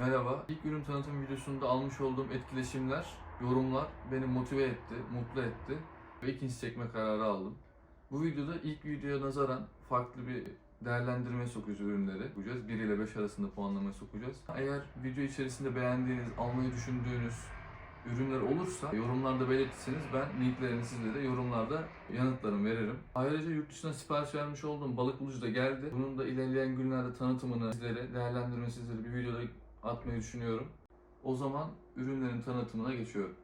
Merhaba. İlk ürün tanıtım videosunda almış olduğum etkileşimler, yorumlar beni motive etti, mutlu etti ve ikinci çekme kararı aldım. Bu videoda ilk videoya nazaran farklı bir değerlendirmeye sokacağız ürünleri. Sokacağız. 1 ile 5 arasında puanlamaya sokacağız. Eğer video içerisinde beğendiğiniz, almayı düşündüğünüz ürünler olursa yorumlarda belirtirseniz ben linklerini sizlere yorumlarda yanıtlarımı veririm. Ayrıca yurt dışına sipariş vermiş olduğum balık bulucu da geldi. Bunun da ilerleyen günlerde tanıtımını sizlere, değerlendirme sizlere bir videoda atmayı düşünüyorum. O zaman ürünlerin tanıtımına geçiyorum.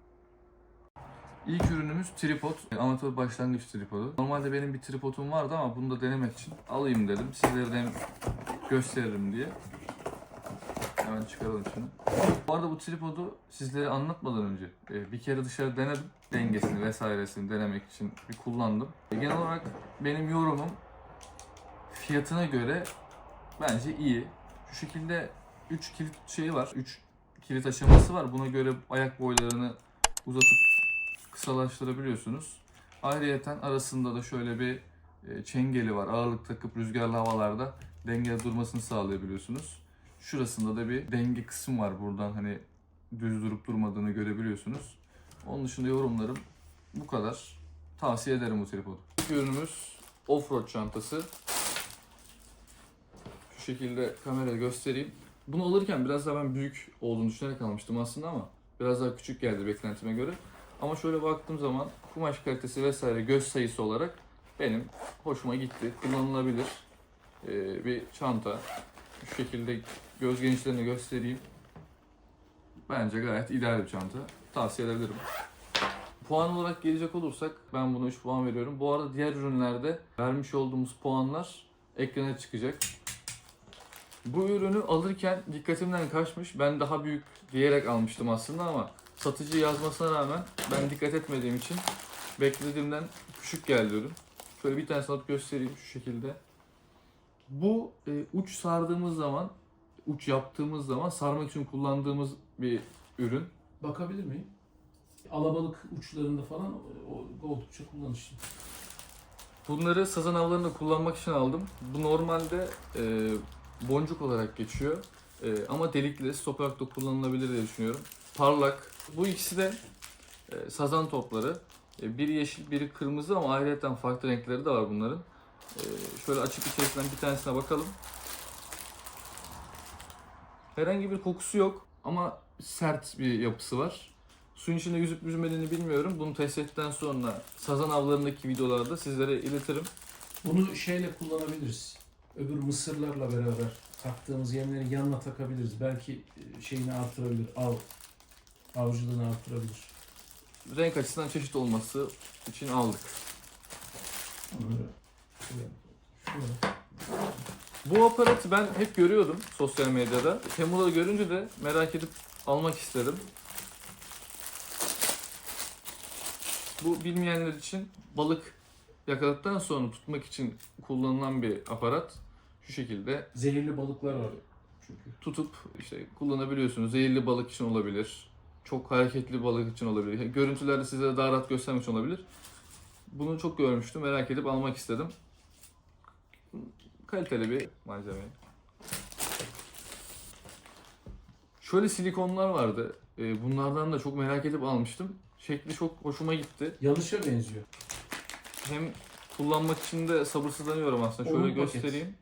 İlk ürünümüz tripod. Amatör başlangıç tripodu. Normalde benim bir tripodum vardı ama bunu da denemek için alayım dedim. Sizlere de gösteririm diye. Hemen çıkaralım şunu. Bu arada bu tripodu sizlere anlatmadan önce e, bir kere dışarı denedim. Dengesini vesairesini denemek için bir kullandım. E, Genel olarak benim yorumum fiyatına göre bence iyi. Şu şekilde 3 kilit şeyi var. 3 kilit aşaması var. Buna göre ayak boylarını uzatıp kısalaştırabiliyorsunuz. Ayrıyeten arasında da şöyle bir e, çengeli var. Ağırlık takıp rüzgarlı havalarda dengede durmasını sağlayabiliyorsunuz. Şurasında da bir denge kısım var buradan hani düz durup durmadığını görebiliyorsunuz. Onun dışında yorumlarım bu kadar. Tavsiye ederim bu tripodu. İlk ürünümüz offroad çantası. Şu şekilde kameraya göstereyim. Bunu alırken biraz daha ben büyük olduğunu düşünerek almıştım aslında ama biraz daha küçük geldi beklentime göre. Ama şöyle baktığım zaman kumaş kalitesi vesaire göz sayısı olarak benim hoşuma gitti. Kullanılabilir ee, bir çanta. Şu şekilde göz genişlerini göstereyim. Bence gayet ideal bir çanta. Tavsiye edebilirim. Puan olarak gelecek olursak ben buna 3 puan veriyorum. Bu arada diğer ürünlerde vermiş olduğumuz puanlar ekrana çıkacak. Bu ürünü alırken dikkatimden kaçmış. Ben daha büyük diyerek almıştım aslında ama satıcı yazmasına rağmen ben dikkat etmediğim için beklediğimden küçük geldi ürün. Şöyle bir tane alıp göstereyim şu şekilde. Bu e, uç sardığımız zaman, uç yaptığımız zaman sarmak için kullandığımız bir ürün. Bakabilir miyim? Alabalık uçlarında falan o, oldukça kullanışlı. Bunları sazan avlarında kullanmak için aldım. Bu normalde e, boncuk olarak geçiyor. E, ama delikli, stop olarak da kullanılabilir diye düşünüyorum. Parlak. Bu ikisi de e, sazan topları. E, biri yeşil, biri kırmızı ama ayrıca farklı renkleri de var bunların. E, şöyle açıp içerisinden bir tanesine bakalım. Herhangi bir kokusu yok ama sert bir yapısı var. Suyun içinde yüzüp yüzmediğini bilmiyorum. Bunu test ettikten sonra sazan avlarındaki videolarda sizlere iletirim. Bunu şeyle kullanabiliriz. Öbür mısırlarla beraber taktığımız yemleri yanına takabiliriz. Belki e, şeyini artırabilir. Av avcılığını artırabilir. Renk açısından çeşit olması için aldık. Bu aparatı ben hep görüyordum sosyal medyada. Temu'da görünce de merak edip almak istedim. Bu bilmeyenler için balık yakaladıktan sonra tutmak için kullanılan bir aparat. Şu şekilde Zehirli balıklar var çünkü. tutup işte kullanabiliyorsunuz. Zehirli balık için olabilir. Çok hareketli balık için olabilir. Görüntülerde size daha rahat göstermek için olabilir. Bunu çok görmüştüm. Merak edip almak istedim. Kaliteli bir malzeme. Şöyle silikonlar vardı. Ee, Bunlardan da çok merak edip almıştım. Şekli çok hoşuma gitti. Yanlışa benziyor. Hem kullanmak için de sabırsızlanıyorum aslında. Şöyle Oyun paket. göstereyim.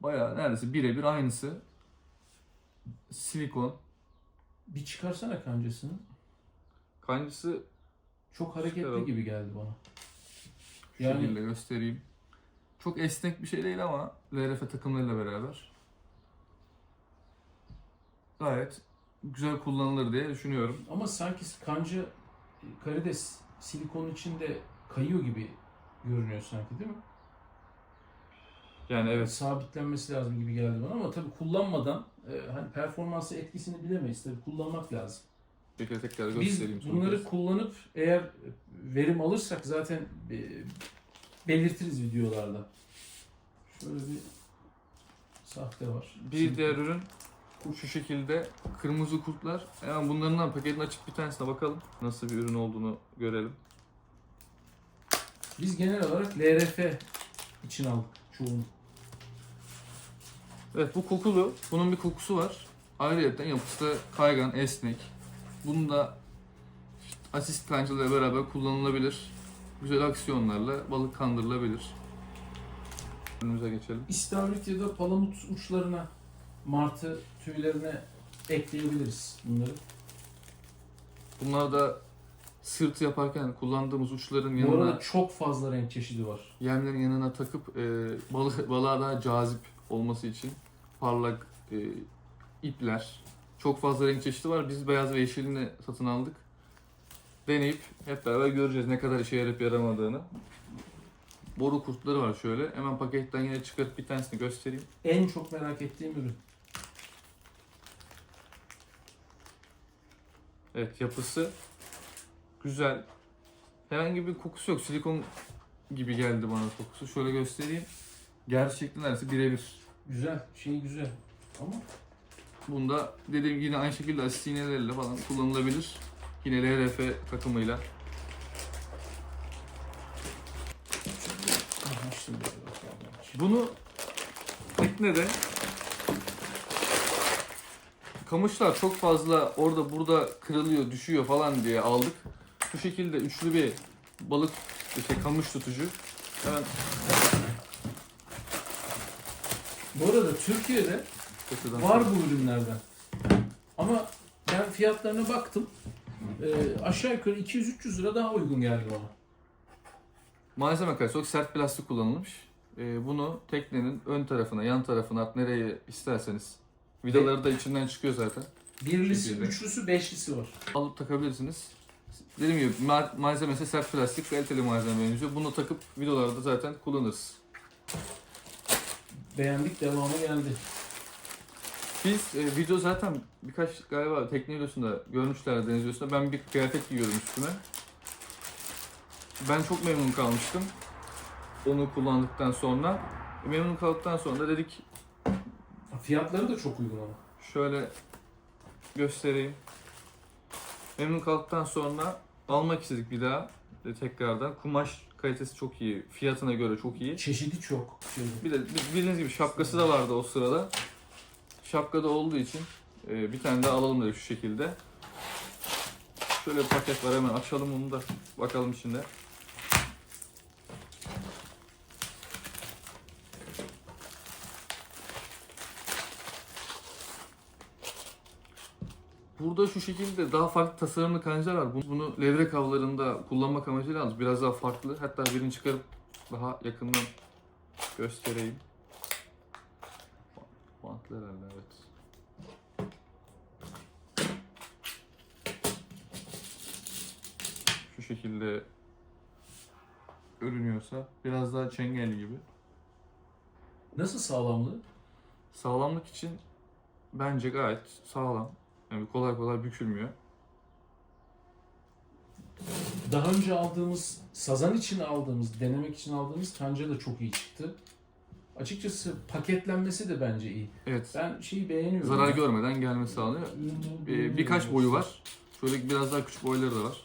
Bayağı neredeyse birebir aynısı. Silikon. Bir çıkarsana kancasını. Kancısı Çok hareketli Çıkaralım. gibi geldi bana. şu Yani- şekilde göstereyim. Çok esnek bir şey değil ama LRF takımlarıyla beraber gayet güzel kullanılır diye düşünüyorum. Ama sanki kanca e, karides silikonun içinde kayıyor gibi görünüyor sanki değil mi? Yani evet Sabitlenmesi lazım gibi geldi bana ama tabii kullanmadan e, hani performansı etkisini bilemeyiz tabii kullanmak lazım. tekrar tekrar Biz göstereyim. son bunları kez. kullanıp eğer verim alırsak zaten e, belirtiriz videolarda. Şöyle bir sahte var. Bir diğer ürün şu şekilde kırmızı kurtlar. Hemen bunların paketini açıp bir tanesine bakalım. Nasıl bir ürün olduğunu görelim. Biz genel olarak LRF için aldık. Evet bu kokulu. Bunun bir kokusu var. Ayrıca yapısı da kaygan, esnek. Bunu da asist kancalarıyla beraber kullanılabilir. Güzel aksiyonlarla balık kandırılabilir. Önümüze geçelim. İstavrit ya da palamut uçlarına, martı tüylerine ekleyebiliriz bunları. Bunlar da sırt yaparken kullandığımız uçların Bu yanına, arada çok fazla renk çeşidi var. yemlerin yanına takıp e, balık, balığa daha cazip olması için parlak e, ipler. Çok fazla renk çeşidi var. Biz beyaz ve yeşilini satın aldık. Deneyip hep beraber göreceğiz ne kadar işe yarayıp yaramadığını. Boru kurtları var şöyle. Hemen paketten yine çıkarıp bir tanesini göstereyim. En çok merak ettiğim ürün. Evet yapısı güzel. Herhangi bir kokusu yok. Silikon gibi geldi bana kokusu. Şöyle göstereyim. Gerçekten neredeyse birebir. Güzel, şey güzel. Ama Bunda dediğim gibi yine aynı şekilde asist iğnelerle falan kullanılabilir. Yine LRF takımıyla. Bunu teknede kamışlar çok fazla orada burada kırılıyor, düşüyor falan diye aldık. Bu şekilde üçlü bir balık işte kamış tutucu. Hemen Bu arada Türkiye'de köşeden var bu ürünlerden. Ama ben fiyatlarına baktım. Ee, aşağı yukarı 200-300 lira daha uygun geldi bana. Malzeme kalitesi çok sert plastik kullanılmış. Ee, bunu teknenin ön tarafına, yan tarafına at nereye isterseniz. Vidaları da içinden çıkıyor zaten. Birlisi, Türkiye'de. üçlüsü, beşlisi var. Alıp takabilirsiniz. Dediğim gibi ma- malzemesi sert plastik, kaliteli malzeme benziyor. Bunu takıp videolarda zaten kullanırız. Beğendik, devamı geldi. Biz e, video zaten birkaç galiba tekne videosunda görmüşler deniz videosunda. Ben bir kıyafet giyiyorum üstüme. Ben çok memnun kalmıştım. Onu kullandıktan sonra. Memnun kaldıktan sonra da dedik Fiyatları da çok uygun ama. Şöyle göstereyim. Memnun kaldıktan sonra almak istedik bir daha e, tekrardan. Kumaş kalitesi çok iyi. Fiyatına göre çok iyi. Çeşidi çok. Bir de bi- bildiğiniz gibi şapkası da vardı o sırada. Şapkada olduğu için e, bir tane daha alalım dedik şu şekilde. Şöyle bir paket var hemen açalım onu da bakalım içinde. Burada şu şekilde daha farklı tasarımlı kancalar var. Bu- Bunu levrek avlarında kullanmak amacıyla aldık. Biraz daha farklı. Hatta birini çıkarıp daha yakından göstereyim. Bantlar herhalde evet. Şu şekilde görünüyorsa biraz daha çengel gibi. Nasıl sağlamlığı? Sağlamlık için bence gayet sağlam. Yani kolay kolay bükülmüyor. Daha önce aldığımız, sazan için aldığımız, denemek için aldığımız kanca da çok iyi çıktı. Açıkçası paketlenmesi de bence iyi. Evet. Ben şeyi beğeniyorum. Zarar görmeden gelme sağlıyor. Ee, birkaç boyu var. Şöyle biraz daha küçük boyları da var.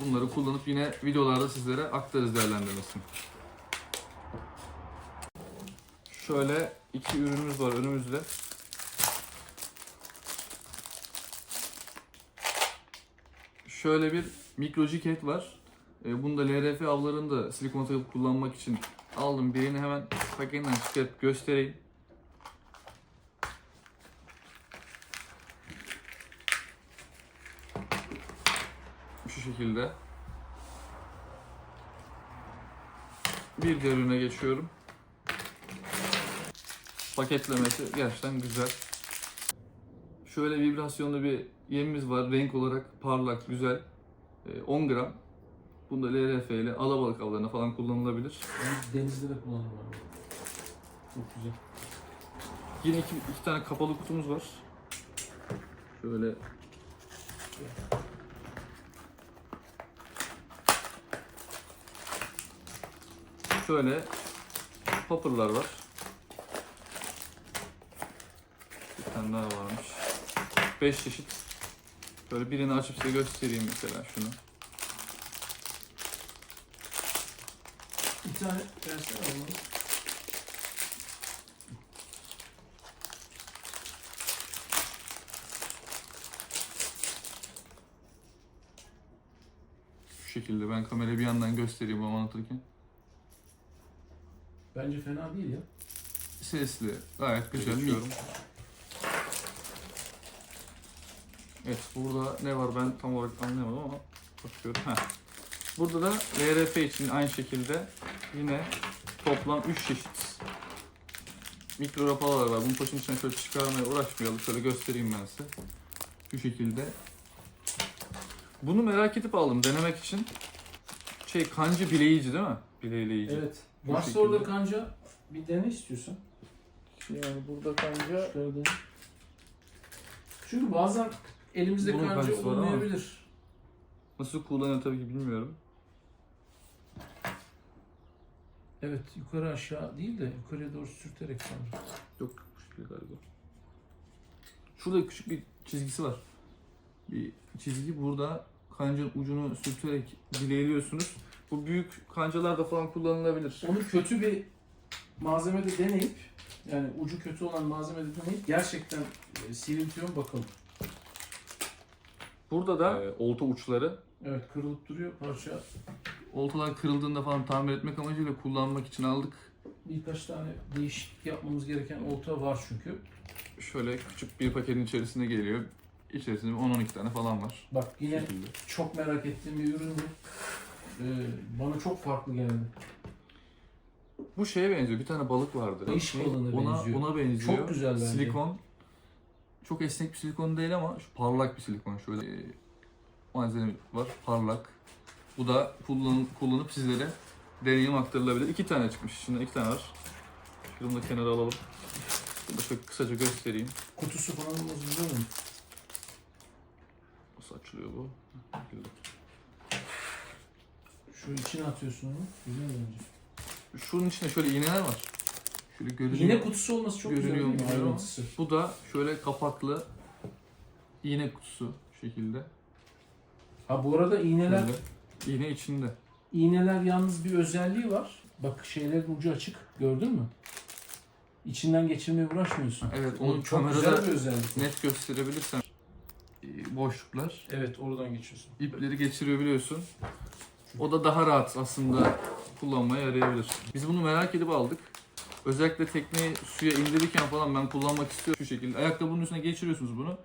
Bunları kullanıp yine videolarda sizlere aktarız değerlendirmesini. Şöyle iki ürünümüz var önümüzde. Şöyle bir mikro ciket var. Ee, Bunu da LRF avlarında silikon takıp kullanmak için aldım. Birini hemen paketinden çıkarıp göstereyim. Şu şekilde. Bir diğer ürüne geçiyorum. Paketlemesi gerçekten güzel. Şöyle vibrasyonlu bir yemimiz var. Renk olarak parlak, güzel. Ee, 10 gram. Bunda LRF ile alabalık avlarına falan kullanılabilir. Denizde de kullanırım abi. Çok güzel. Yine iki, iki tane kapalı kutumuz var. Şöyle Şöyle popperlar var. Bir tane daha varmış. 5 çeşit. Böyle birini açıp size göstereyim mesela şunu. Bir tane versene Allah'ım. Şu şekilde ben kamerayı bir yandan göstereyim ama anlatırken. Bence fena değil ya. Sesli, gayet güzel. Mik. Evet, burada ne var ben tam olarak anlayamadım ama bakıyorum. Heh. Burada da LRF için aynı şekilde yine toplam 3 çeşit mikro rapalar var. Bunu taşın içine şöyle çıkarmaya uğraşmayalım. Şöyle göstereyim ben size. Şu şekilde. Bunu merak edip aldım denemek için. Şey kancı bileyici değil mi? Bileyleyici. Evet. Bu Varsa şekilde. orada kanca bir dene istiyorsan. Yani burada kanca Şöyle. Çünkü bazen elimizde Bunun kanca kancası var ama. olmayabilir. nasıl kullanıyor tabii ki bilmiyorum. Evet yukarı aşağı değil de yukarıya doğru sürterek sanırım. Yok bu şekilde galiba. Şurada küçük bir çizgisi var. Bir çizgi burada kancanın ucunu sürterek bileyliyorsunuz. Bu büyük kancalarda falan kullanılabilir. Onu kötü bir malzemede deneyip yani ucu kötü olan malzemede deneyip gerçekten e, sivriltiyor mu bakalım. Burada da e, olta uçları. Evet kırılıp duruyor parça. Oltalar kırıldığında falan tamir etmek amacıyla kullanmak için aldık. Birkaç tane değişiklik yapmamız gereken olta var çünkü. Şöyle küçük bir paketin içerisinde geliyor. İçerisinde 10-12 tane falan var. Bak Bu yine şekilde. çok merak ettiğim bir üründü. Ee, bana çok farklı geldi. Bu şeye benziyor. Bir tane balık vardı. Kayış Ne? balığına ona, benziyor. Ona benziyor. Çok güzel bence. Silikon. Çok esnek bir silikon değil ama şu parlak bir silikon. Şöyle e, malzeme var. Parlak. Bu da kullan, kullanıp sizlere deneyim aktarılabilir. İki tane çıkmış. Şimdi iki tane var. Şunu da kenara alalım. Bunu da şöyle kısaca göstereyim. Kutusu falan bozuluyor mu? Nasıl açılıyor bu? Şu içine atıyorsun onu. Güzel bence. Şunun içinde şöyle iğneler var. Şöyle görünüyor. Yine kutusu olması çok güzel Görünüyor değil mi? mu bilmiyorum ama. Ayrıntısı. Bu da şöyle kapaklı iğne kutusu şekilde. Ha bu arada iğneler Şöyle. İğne içinde. iğneler yalnız bir özelliği var. Bak şeylerin ucu açık. Gördün mü? İçinden geçirmeye uğraşmıyorsun. Evet O onu çok kamerada güzel bir özellik. net gösterebilirsem e, boşluklar Evet oradan geçiyorsun. ipleri geçiriyor biliyorsun. O da daha rahat aslında kullanmaya yarayabilir. Biz bunu merak edip aldık. Özellikle tekneyi suya indirirken falan ben kullanmak istiyorum şu şekilde. Ayakkabının üstüne geçiriyorsunuz bunu.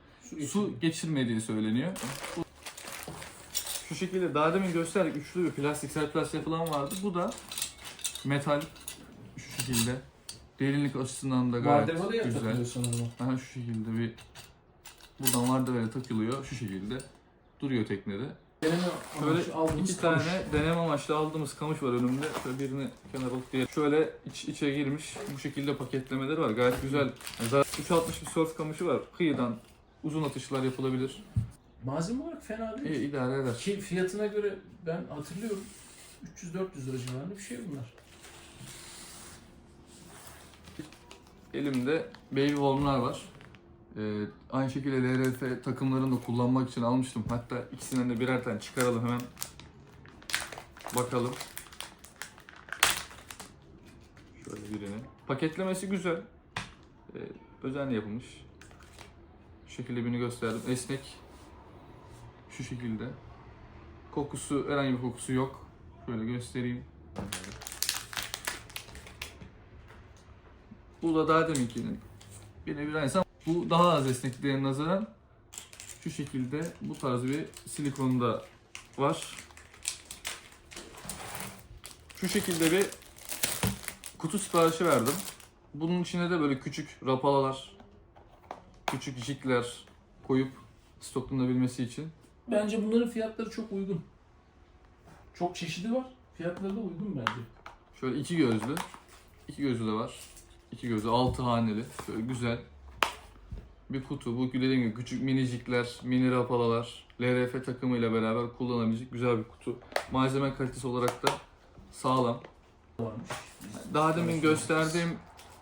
Su, geçirmediği söyleniyor. Şu şekilde daha demin gösterdik üçlü bir plastik sert plastik falan vardı. Bu da metal şu şekilde. Derinlik açısından da gayet Vardevada güzel. takılıyor sanırım. Aha şu şekilde bir buradan vardevere takılıyor şu şekilde duruyor teknede. Deneme Şöyle amaçlı aldığımız iki tane kamış. deneme amaçlı aldığımız kamış var önümde. Şöyle birini kenara alıp diğer şöyle iç içe girmiş bu şekilde paketlemeleri var. Gayet güzel. Yani zaten 360 bir surf kamışı var. Kıyıdan uzun atışlar yapılabilir. Malzeme olarak fena değil. İyi idare eder. Ki fiyatına göre ben hatırlıyorum 300-400 lira civarında bir şey bunlar. Elimde baby worm'lar var. Ee, aynı şekilde LRF takımlarını da kullanmak için almıştım. Hatta ikisinden de birer tane çıkaralım hemen. Bakalım. Şöyle birini. Paketlemesi güzel. Ee, özenle yapılmış. Şu şekilde birini gösterdim. Esnek. Şu şekilde. Kokusu, herhangi bir kokusu yok. Şöyle göstereyim. Bu da daha deminkinin birebir aynısı bu daha az esnekliğe nazaran şu şekilde bu tarz bir silikonda var. Şu şekilde bir kutu siparişi verdim. Bunun içine de böyle küçük rapalalar, küçük jikler koyup stoklanabilmesi için. Bence bunların fiyatları çok uygun. Çok çeşidi var. Fiyatları da uygun bence. Şöyle iki gözlü, iki gözlü de var. İki gözlü, altı haneli, şöyle güzel bir kutu. Bu dediğim gibi küçük minicikler, mini rapalalar, LRF takımıyla beraber kullanabilecek güzel bir kutu. Malzeme kalitesi olarak da sağlam. Varmış. Daha demin gösterdiğim,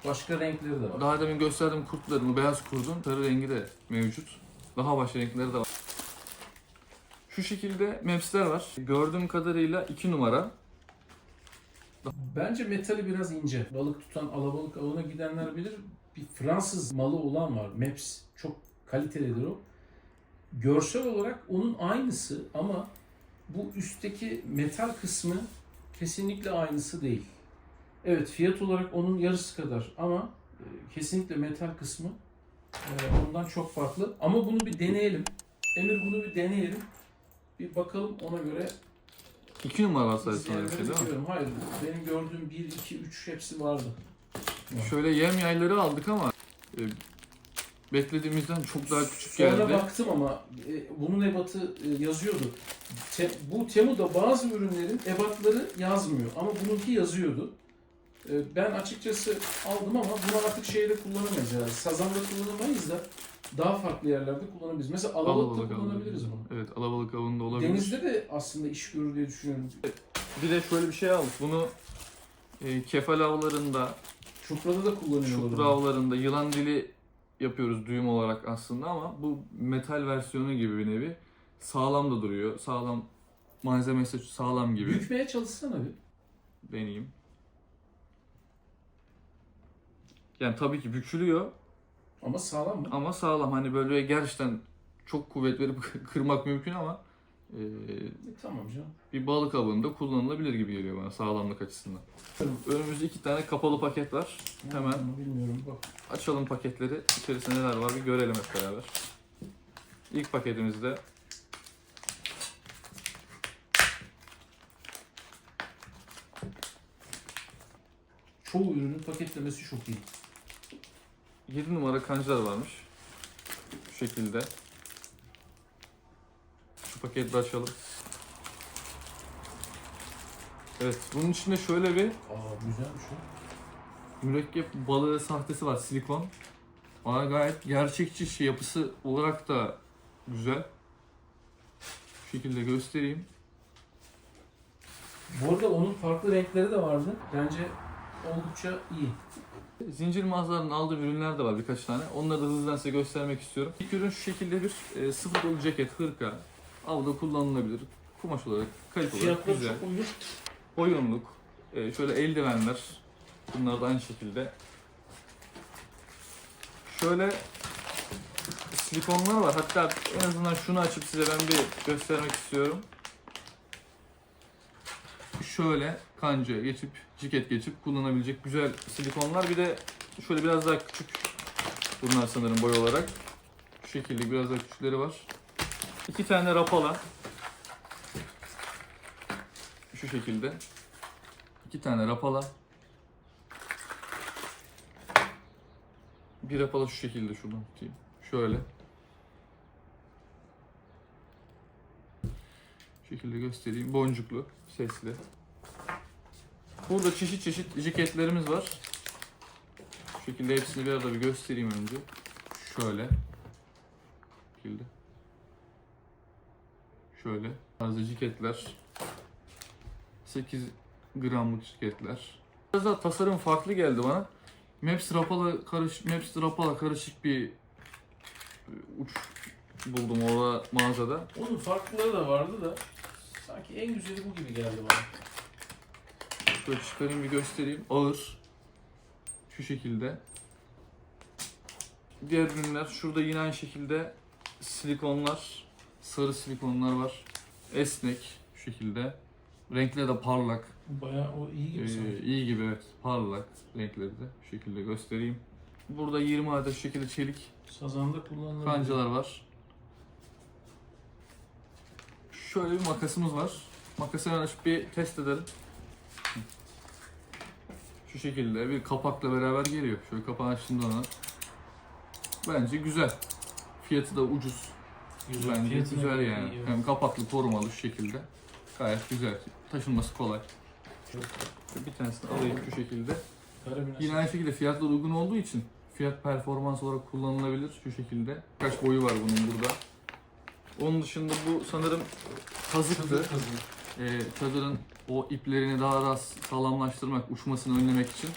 Başka renkleri de var. daha demin gösterdiğim kurtların, bu beyaz kurdun sarı rengi de mevcut. Daha başka renkleri de var. Şu şekilde mapsler var. Gördüğüm kadarıyla 2 numara. Bence metali biraz ince. Balık tutan alabalık avına gidenler bilir. Bir Fransız malı olan var. Maps. Çok kalitelidir o. Görsel olarak onun aynısı ama Bu üstteki metal kısmı kesinlikle aynısı değil. Evet fiyat olarak onun yarısı kadar ama e, kesinlikle metal kısmı e, ondan çok farklı. Ama bunu bir deneyelim. Emir bunu bir deneyelim. Bir bakalım ona göre 2 numara diğerlerini sanırım şey değil mi? Hayır benim gördüğüm 1, 2, 3 hepsi vardı. Şöyle yem yayları aldık ama e, beklediğimizden çok daha küçük Sonra geldi. baktım ama e, bunun ebatı e, yazıyordu. Te- bu Temu'da bazı ürünlerin ebatları yazmıyor ama bununki yazıyordu. E, ben açıkçası aldım ama bunu artık şeyde kullanamayız herhalde. Sazan'da kullanamayız da daha farklı yerlerde kullanabiliriz. Mesela alabalıkta Alabalık kullanabiliriz avında. bunu. Evet alabalık avında olabilir. Denizde de aslında iş görür diye düşünüyorum. Bir de şöyle bir şey aldık. Bunu e, kefal avlarında, Çuprada da kullanıyorlar. çupra onu. avlarında yılan dili yapıyoruz düğüm olarak aslında ama bu metal versiyonu gibi bir nevi. Sağlam da duruyor. Sağlam malzemesi sağlam gibi. Bükmeye çalışsana bir. Deneyeyim. Yani tabii ki bükülüyor Ama sağlam mı? ama sağlam. Hani böyle gerçekten çok kuvvet verip kırmak mümkün ama e, E, tamam canım. bir balık avında kullanılabilir gibi geliyor bana sağlamlık açısından. Önümüzde iki tane kapalı paket var. Hemen Onu bilmiyorum bak. açalım paketleri. İçerisinde neler var bir görelim hep beraber. İlk paketimizde Çoğu ürünün paketlemesi çok iyi. 7 numara kancılar varmış. Şu şekilde. Paketi de açalım. Evet, bunun içinde şöyle bir Aa güzelmiş o. mürekkep balığı sahtesi var, silikon. Bana gayet gerçekçi şey yapısı olarak da güzel. Şu şekilde göstereyim. Bu arada onun farklı renkleri de vardı. Bence oldukça iyi. Zincir mağazalarının aldığı ürünler de var birkaç tane. Onları da hızlıdan size göstermek istiyorum. İlk ürün şu şekilde bir e, sıfır dolu ceket, hırka. Avda kullanılabilir. Kumaş olarak, kalite olarak Fiyatları güzel. çok uygun. Oyunluk, e, şöyle eldivenler. Bunlar da aynı şekilde. Şöyle silikonlar var. Hatta en azından şunu açıp size ben bir göstermek istiyorum. Şöyle kanca geçip, ciket geçip kullanabilecek güzel silikonlar. Bir de şöyle biraz daha küçük bunlar sanırım boy olarak. Şu şekilde biraz daha küçükleri var. İki tane rapala. Şu şekilde. İki tane rapala. Bir rapala şu şekilde şuradan tutayım. Şöyle. Şu şekilde göstereyim. Boncuklu, sesli. Burada çeşit çeşit ceketlerimiz var. Şu şekilde hepsini bir arada bir göstereyim önce. Şöyle. Şu şekilde. Şöyle. Tarzı ceketler. 8 gramlık ceketler. Biraz daha tasarım farklı geldi bana. Maps Rapala karış Maps Rapala karışık bir e, uç buldum orada mağazada. Onun farklıları da vardı da sanki en güzeli bu gibi geldi bana. Şöyle çıkarayım bir göstereyim. Ağır. Şu şekilde. Diğer ürünler şurada yine aynı şekilde silikonlar, sarı silikonlar var. Esnek şu şekilde. Renkleri de parlak. Bayağı o iyi gibi Ee, sanki. iyi gibi evet. Parlak renkleri de şu şekilde göstereyim. Burada 20 adet şu şekilde çelik Sazanda kullanılıyor. kancalar var. Şöyle bir makasımız var. Makası açıp bir test edelim. Şu şekilde bir kapakla beraber geliyor. Şöyle kapağı açtığımda ona. Bence güzel. Fiyatı da ucuz. Güzel. Bence Fiyatına güzel göre yani. iyi, evet. Hem kapaklı korumalı şu şekilde. Gayet güzel. Taşınması kolay. Bir tanesini alayım şu şekilde. Karabinası. Yine aynı şekilde fiyatlar uygun olduğu için fiyat performans olarak kullanılabilir şu şekilde. Kaç boyu var bunun burada. Onun dışında bu sanırım kazıktı. Kazık kazık. Ee, çadırın o iplerini daha da sağlamlaştırmak, uçmasını önlemek için.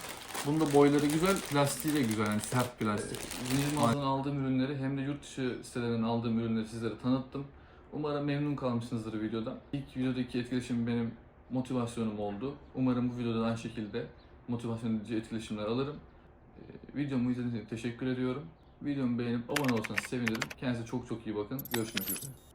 Bunun da boyları güzel, plastiği de güzel yani sert plastik. Zincir mağazadan aldığım ürünleri hem de yurt dışı sitelerinden aldığım ürünleri sizlere tanıttım. Umarım memnun kalmışsınızdır videodan. İlk videodaki etkileşim benim motivasyonum oldu. Umarım bu videoda da aynı şekilde motivasyon edici etkileşimler alırım. Ee, videomu izlediğiniz için teşekkür ediyorum. Videomu beğenip abone olursanız sevinirim. Kendinize çok çok iyi bakın. Görüşmek üzere.